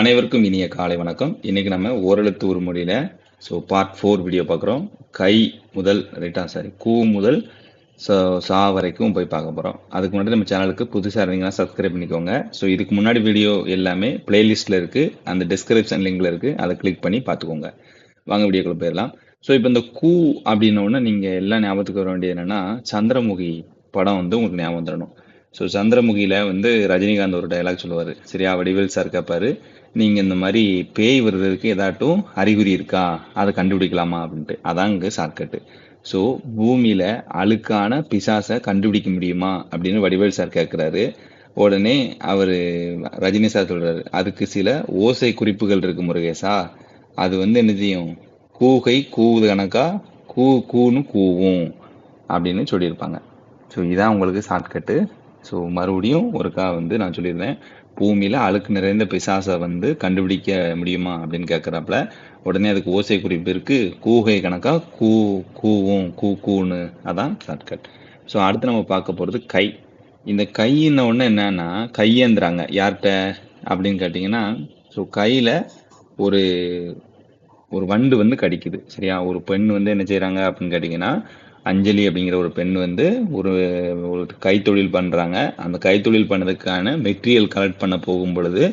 அனைவருக்கும் இனிய காலை வணக்கம். இன்னைக்கு நம்ம ஓரெழுத்து ஒரு மொழியில ஸோ பார்ட் ஃபோர் வீடியோ பார்க்குறோம். கை முதல் ரைட்டா சாரி கூ முதல் சா வரைக்கும் போய் பார்க்க போகிறோம் அதுக்கு முன்னாடி நம்ம சேனலுக்கு புதுசாக இருந்தீங்கன்னா சப்ஸ்கிரைப் பண்ணிக்கோங்க. ஸோ இதுக்கு முன்னாடி வீடியோ எல்லாமே பிளேலிஸ்ட்டில் இருக்குது அந்த டிஸ்கிரிப்ஷன் லிங்கில் இருக்குது அதை கிளிக் பண்ணி பார்த்துக்கோங்க. வாங்க வீடியோக்குள்ள போயிடலாம். ஸோ இப்போ இந்த கூ அப்படின்னோடனே நீங்கள் எல்லாம் ஞாபகத்துக்கு வர வேண்டியது என்னென்னா சந்திரமுகி படம் வந்து உங்களுக்கு ஞாபகம் தரணும் ஸோ சந்திரமுகியில் வந்து ரஜினிகாந்த் ஒரு டைலாக் சொல்லுவார். சரியா? வடிவேல் சார் கேட்பாரு நீங்கள் இந்த மாதிரி பேய் வருவதற்கு ஏதாட்டும் அறிகுறி இருக்கா? அதை கண்டுபிடிக்கலாமா? அப்படின்ட்டு. அதான் இங்கே ஷார்ட்கட்டு ஸோ பூமியில் அழுக்கான பிசாசை கண்டுபிடிக்க முடியுமா? அப்படின்னு வடிவேல் சார் கேட்குறாரு உடனே அவர் ரஜினி சார் சொல்கிறாரு அதுக்கு சில ஓசை குறிப்புகள் இருக்கு முருகேசா அது வந்து என்ன செய்யும்? கூகை கூவுது கணக்கா? கூ கூன்னு கூவும். அப்படின்னு சொல்லியிருப்பாங்க. ஸோ இதான் உங்களுக்கு ஷார்ட்கட்டு ஸோ மறுபடியும் ஒருக்கா வந்து நான் சொல்லியிருந்தேன் பூமியில் அழுக்கு நிறைந்த பிசாசை வந்து கண்டுபிடிக்க முடியுமா அப்படின்னு கேட்குறாப்புல உடனே அதுக்கு ஓசை குறிப்பு இருக்குது கூகை கணக்காக கூ கூவும் கூ கூன்னு. அதான் ஷார்ட்கட் ஸோ அடுத்து நம்ம பார்க்க போகிறது கை. இந்த கையின ஒன்று என்னன்னா கையேந்துறாங்க. யார்கிட்ட? அப்படின்னு கேட்டிங்கன்னா ஸோ கையில் ஒரு ஒரு வண்டு வந்து கடிக்குது. சரியா? ஒரு பெண் வந்து என்ன செய்கிறாங்க அப்படின்னு கேட்டிங்கன்னா அஞ்சலி அப்படிங்கிற ஒரு பெண் வந்து ஒரு ஒரு கைத்தொழில் பண்ணுறாங்க அந்த கைத்தொழில் பண்ணதுக்கான மெட்டீரியல் கலெக்ட் பண்ண போகும் பொழுது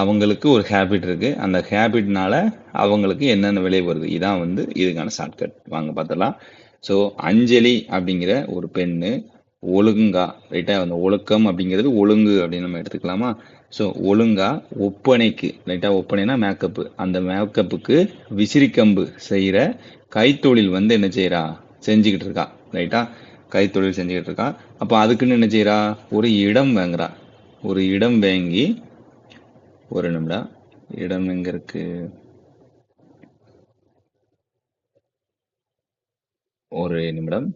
அவங்களுக்கு ஒரு ஹேபிட் இருக்குது அந்த ஹேபிட்னால அவங்களுக்கு என்னென்ன விளைவு வருது? இதான் வந்து இதுக்கான ஷார்ட்கட். வாங்க பார்த்தலாம் ஸோ அஞ்சலி அப்படிங்கிற ஒரு பெண்ணு ஒழுங்கா ரைட்டா அந்த ஒழுக்கம் அப்படிங்கிறது ஒழுங்கு அப்படின்னு நம்ம எடுத்துக்கலாமா? ஸோ ஒழுங்கா ஒப்பனைக்கு ரைட்டா ஒப்பனைனா மேக்கப்பு அந்த மேக்கப்புக்கு விசிறிக்கம்பு செய்கிற கைத்தொழில் வந்து என்ன செய்கிறா செஞ்சுக்கிட்டு இருக்கா ரைட்டா கைத்தொழில் செஞ்சுக்கிட்டு இருக்கா அப்போ அதுக்குன்னு என்ன செய்கிறா ஒரு இடம் வாங்குறா. ஒரு இடம் வாங்கி ஒரு நிமிடம் இடம் எங்க இருக்கு? ஒரு நிமிடம்.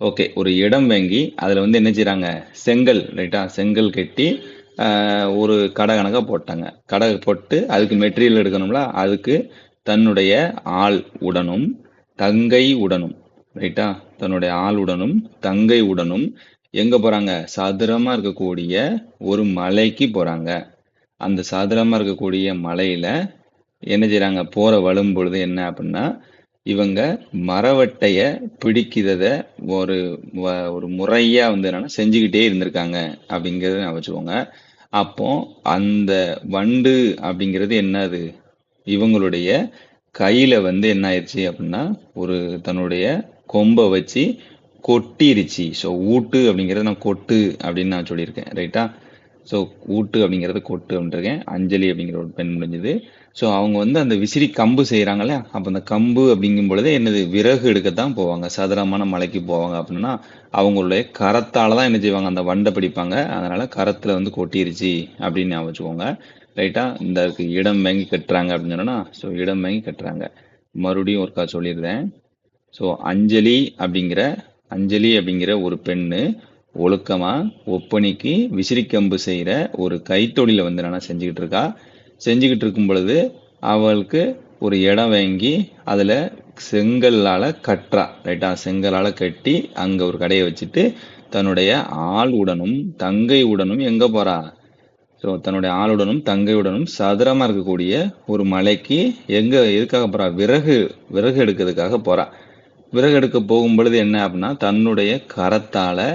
ஓகே ஒரு இடம் வாங்கி அதில் வந்து என்ன செய்கிறாங்க செங்கல் ரைட்டா செங்கல் கட்டி ஒரு கடை கணக்காக போட்டாங்க. கடை போட்டு அதுக்கு மெட்டீரியல் எடுக்கணும்ல? அதுக்கு தன்னுடைய ஆள் உடனும் தங்கை உடனும் ரைட்டா தன்னுடைய ஆளுடனும் தங்கை உடனும். எங்க போறாங்க? சதுரமா இருக்கக்கூடிய ஒரு மலைக்கு போறாங்க. அந்த சதுரமா இருக்கக்கூடிய மலையில என்ன செய்யறாங்க போற வழும் பொழுது என்ன அப்படின்னா இவங்க மரவட்டைய பிடிக்கிறத ஒரு ஒரு முறையா வந்து என்னன்னா செஞ்சுக்கிட்டே இருந்திருக்காங்க அப்படிங்கறத நான் வச்சுக்கோங்க. அப்போ அந்த வண்டு அப்படிங்கிறது என்னது? இவங்களுடைய கையில வந்து என்ன ஆயிடுச்சு அப்படின்னா ஒரு தன்னுடைய கொம்பை வச்சு கொட்டிருச்சு. ஸோ ஊட்டு அப்படிங்கிறத நான் கொட்டு அப்படின்னு நான் சொல்லியிருக்கேன் ரைட்டா ஸோ ஊட்டு அப்படிங்கிறது கொட்டு அப்படின்றிருக்கேன் அஞ்சலி அப்படிங்கிற ஒரு பெண் முடிஞ்சது. ஸோ அவங்க வந்து அந்த விசிறி கம்பு செய்கிறாங்களே அப்போ அந்த கம்பு அப்படிங்கும் பொழுது என்னது விறகு எடுக்கத்தான் போவாங்க. சதுரமான மலைக்கு போவாங்க அப்படின்னா அவங்களுடைய கரத்தால் தான் என்ன செய்வாங்க அந்த வண்டை பிடிப்பாங்க. அதனால் கரத்தில் வந்து கொட்டிருச்சு அப்படின்னு ஞாபகம் வச்சுக்கோங்க. ரைட்டா இந்த இடம் வாங்கி கட்டுறாங்க அப்படின்னு சொன்னா ஸோ இடம் வாங்கி கட்டுறாங்க. மறுபடியும் ஒருக்கா சொல்லியிருந்தேன் ஸோ அஞ்சலி அப்படிங்கிற அஞ்சலி அப்படிங்கிற ஒரு பெண்ணு ஒழுக்கமாக ஒப்பனைக்கு விசிறிக்கம்பு செய்கிற ஒரு கைத்தொழிலை வந்து என்னன்னா செஞ்சுக்கிட்டு இருக்கா? செஞ்சுக்கிட்டு இருக்கும் பொழுது அவளுக்கு ஒரு இடம் வாங்கி அதில் செங்கல்லால் கட்டுறா. ரைட்டா செங்கலால் கட்டி அங்கே ஒரு கடையை வச்சுட்டு தன்னுடைய ஆள் உடனும் தங்கை உடனும் எங்கே போகிறா ஸோ தன்னுடைய ஆளுடனும் தங்கையுடனும் சதுரமாக இருக்கக்கூடிய ஒரு மலைக்கு எங்கே எதுக்காக போகிறா விறகு விறகு எடுக்கிறதுக்காக போகிறா விறகு எடுக்க போகும் பொழுது என்ன அப்படின்னா தன்னுடைய கரத்தால்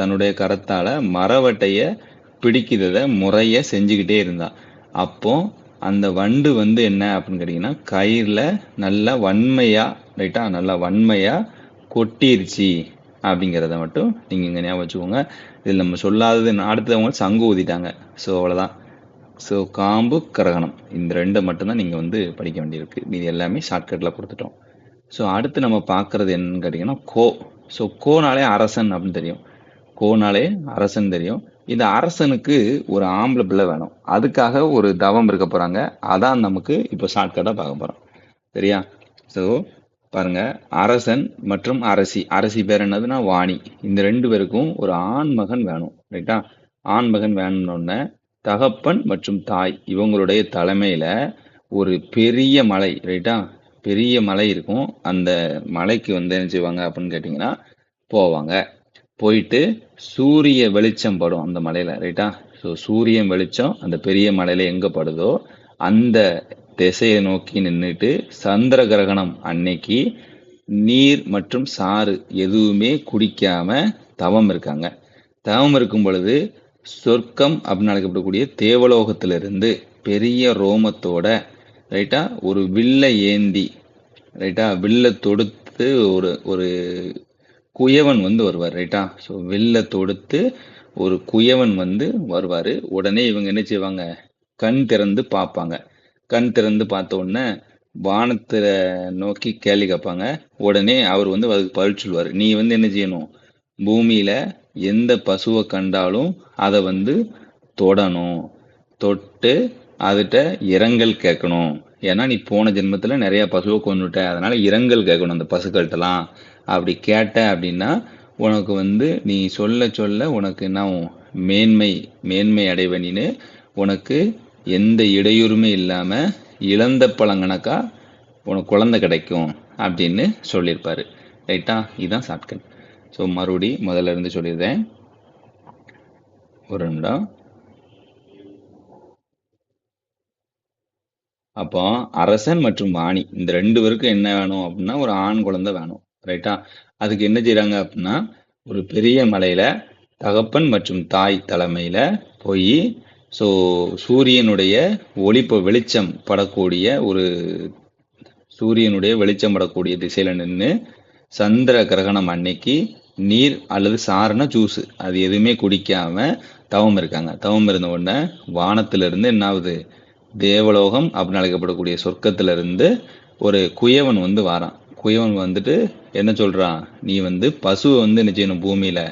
தன்னுடைய கரத்தால் மரவட்டையை பிடிக்கிறத முறைய செஞ்சுக்கிட்டே இருந்தா. அப்போ அந்த வண்டு வந்து என்ன அப்படின்னு கேட்டிங்கன்னா கயிறில் நல்லா வன்மையாக ரைட்டா? நல்லா வன்மையாக கொட்டிருச்சு. அப்படிங்கிறத மட்டும் நீங்கள் இங்கே ஞாபகம் வச்சுக்கோங்க. இதில் நம்ம சொல்லாதது அடுத்தவங்க சங்கு ஊதிட்டாங்க. ஸோ அவ்வளோதான் ஸோ காம்பு கரகணம். இந்த ரெண்டை மட்டும்தான் நீங்கள் வந்து படிக்க வேண்டியிருக்கு. இது எல்லாமே ஷார்ட்கட்டில் கொடுத்துட்டோம். ஸோ அடுத்து நம்ம பார்க்குறது என்னன்னு கேட்டிங்கன்னா கோ. ஸோ கோனாலே அரசன் அப்படின்னு தெரியும். கோனாலே அரசன் தெரியும். இந்த அரசனுக்கு ஒரு ஆம்பளை பிள்ளை வேணும். அதுக்காக ஒரு தவம் இருக்க போகிறாங்க அதான் நமக்கு இப்போ ஷார்ட்கட்டாக பார்க்க போகிறோம் சரியா? ஸோ பாருங்க அரசன் மற்றும் அரசி. அரசி பேர் என்னதுன்னா வாணி. இந்த ரெண்டு பேருக்கும் ஒரு ஆண் மகன் வேணும் ரைட்டா ஆண் மகன் வேணும்னு தகப்பன் மற்றும் தாய் இவங்களுடைய தலைமையில ஒரு பெரிய மலை ரைட்டா பெரிய மலை இருக்கும். அந்த மலைக்கு வந்து என்ன செய்வாங்க அப்படின்னு கேட்டிங்கன்னா போவாங்க. போயிட்டு சூரிய வெளிச்சம் படும் அந்த மலையில ரைட்டா ஸோ சூரியன் வெளிச்சம் அந்த பெரிய மலையில எங்க படுதோ அந்த திசையை நோக்கி நின்றுட்டு சந்திர கிரகணம் அன்னைக்கு நீர் மற்றும் சாறு எதுவுமே குடிக்காம தவம் இருக்காங்க. தவம் இருக்கும் பொழுது சொர்க்கம் அப்படின்னு அழைக்கப்படக்கூடிய தேவலோகத்திலிருந்து பெரிய ரோமத்தோட ரைட்டா ஒரு வில்லை ஏந்தி ரைட்டா வில்லை தொடுத்து ஒரு ஒரு குயவன் வந்து வருவார் ரைட்டா ஸோ வில்லை தொடுத்து ஒரு குயவன் வந்து வருவார். உடனே இவங்க என்ன செய்வாங்க? கண் திறந்து பார்ப்பாங்க. கண் திறந்து பார்த்த உடனே வானத்தை நோக்கி கேள்வி கேட்பாங்க. உடனே அவர் வந்து அதுக்கு பதில் சொல்லுவார். நீ வந்து என்ன செய்யணும்? பூமியில எந்த பசுவை கண்டாலும் அதை வந்து தொடணும். தொட்டு அதுகிட்ட இரங்கல் கேட்கணும். ஏன்னா நீ போன ஜென்மத்தில் நிறைய பசுவை கொண்டுட்ட அதனால இரங்கல் கேட்கணும் அந்த பசுக்கள்கிட்டலாம் அப்படி கேட்ட அப்படின்னா உனக்கு வந்து நீ சொல்ல சொல்ல உனக்கு என்ன ஆகும்? மேன்மை மேன்மை அடைவனின்னு உனக்கு எந்த இடையூறுமே இல்லாம இழந்த பழங்கணக்கா உனக்கு குழந்தை கிடைக்கும் அப்படின்னு சொல்லியிருப்பார். ரைட்டா? இதுதான் ஷார்ட்கட் ஸோ மறுபடி முதல்ல இருந்து சொல்லிடுறேன். ஒரு நிமிடம். அப்போ அரசன் மற்றும் வாணி இந்த ரெண்டு பேருக்கும் என்ன வேணும் அப்படின்னா ஒரு ஆண் குழந்தை வேணும். ரைட்டா? அதுக்கு என்ன செய்யறாங்க அப்படின்னா ஒரு பெரிய மலையில தகப்பன் மற்றும் தாய் தலைமையில போய் ஸோ சூரியனுடைய ஒளிப்ப வெளிச்சம் படக்கூடிய ஒரு சூரியனுடைய வெளிச்சம் படக்கூடிய திசையில் நின்று சந்திர கிரகணம் அன்னைக்கு நீர் அல்லது சாரண ஜூஸு அது எதுவுமே குடிக்காம தவம் இருக்காங்க. தவம் இருந்த உடனே வானத்திலிருந்து என்ன ஆகுது தேவலோகம் அப்படின்னு அழைக்கப்படக்கூடிய சொர்க்கத்திலிருந்து ஒரு குயவன் வந்து வாரான். குயவன் வந்துட்டு என்ன சொல்கிறான் நீ வந்து பசுவை வந்து என்ன செய்யணும்? பூமியில்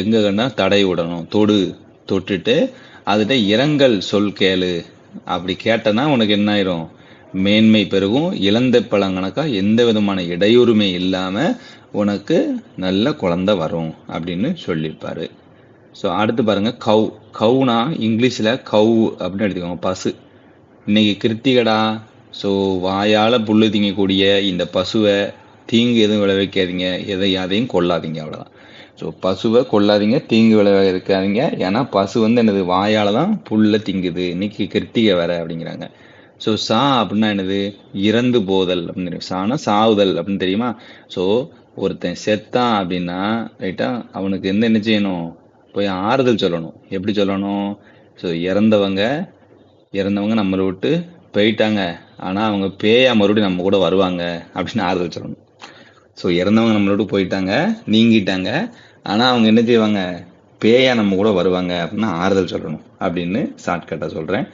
எங்கே கண்டா தடை விடணும். தொடு தொட்டுட்டு அதுகிட்ட இரங்கல் சொல் கேளு. அப்படி கேட்டனா உனக்கு என்ன ஆயிரும் மேன்மை பெருகும். இழந்த பழங்கணக்கா எந்த விதமான இடையூறுமே இல்லாம உனக்கு நல்ல குழந்தை வரும் அப்படின்னு சொல்லியிருப்பாரு ஸோ அடுத்து பாருங்க கவு கவுனா இங்கிலீஷில் கவு அப்படின்னு எடுத்துக்கோங்க பசு. இன்னைக்கு கிருத்திகடா ஸோ வாயால் புல்லு திங்கக்கூடிய இந்த பசுவை தீங்கு எதுவும் விளைவிக்காதீங்க. எதை யாரையும் கொள்ளாதீங்க அவ்வளோதான் ஸோ பசுவை கொள்ளாதீங்க தீங்கு விளைவிக்காதீங்க ஏன்னா பசு வந்து என்னது வாயால் தான் புல்ல திங்குது. இன்னைக்கு கிருத்திகை வேற அப்படிங்கிறாங்க. ஸோ சா அப்படின்னா என்னது இறந்து போதல் அப்படின்னு. தெரியும் சானா சாவுதல் அப்படின்னு தெரியுமா? ஸோ ஒருத்தன் செத்தான் அப்படின்னா ரைட்டா அவனுக்கு எந்த என்ன செய்யணும்? போய் ஆறுதல் சொல்லணும். எப்படி சொல்லணும்? ஸோ இறந்தவங்க இறந்தவங்க நம்மளை விட்டு போயிட்டாங்க. ஆனால் அவங்க பேயா மறுபடியும் நம்ம கூட வருவாங்க அப்படின்னு ஆறுதல் சொல்லணும். ஸோ இறந்தவங்க நம்மளோட போயிட்டாங்க நீங்கிட்டாங்க. ஆனால் அவங்க என்ன செய்வாங்க? பேயா நம்ம கூட வருவாங்க அப்படின்னு ஆறுதல் சொல்லணும் அப்படின்னு ஷார்ட்கட்டாக சொல்கிறேன்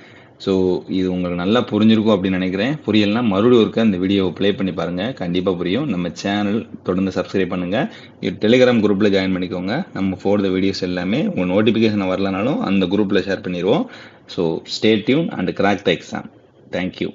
ஸோ இது உங்களுக்கு நல்லா புரிஞ்சிருக்கும் அப்படின்னு நினைக்கிறேன். புரியலன்னா மறுபடியும் ஒருக்கா இந்த வீடியோவை ப்ளே பண்ணி பாருங்கள் கண்டிப்பாக புரியும். நம்ம சேனல் தொடர்ந்து சப்ஸ்கிரைப் பண்ணுங்கள் டெலிகிராம் குரூப்பில் ஜாயின் பண்ணிக்கோங்க. நம்ம போடுற வீடியோஸ் எல்லாமே உங்கள் நோட்டிஃபிகேஷன் வரலனாலும் அந்த குரூப்பில் ஷேர் பண்ணிடுவோம் so stay tuned and crack the exam thank you